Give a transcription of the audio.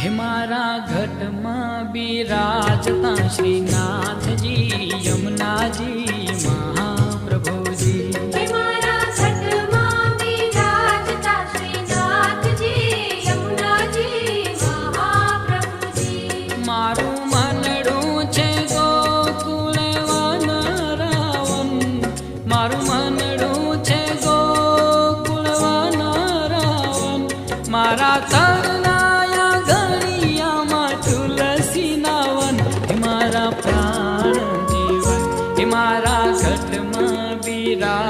હે મારા ઘટમાં બિરાજતા શ્રીનાથજી યમુનાજી મહાપ્રભુજી. મારું માનડું છે ગોકુળ વનરાવન મારું માનડું છે ગોકુળ વનરાવન મારા તા મારા પ્રાણ જીવન મારા ઘટમાં બિરા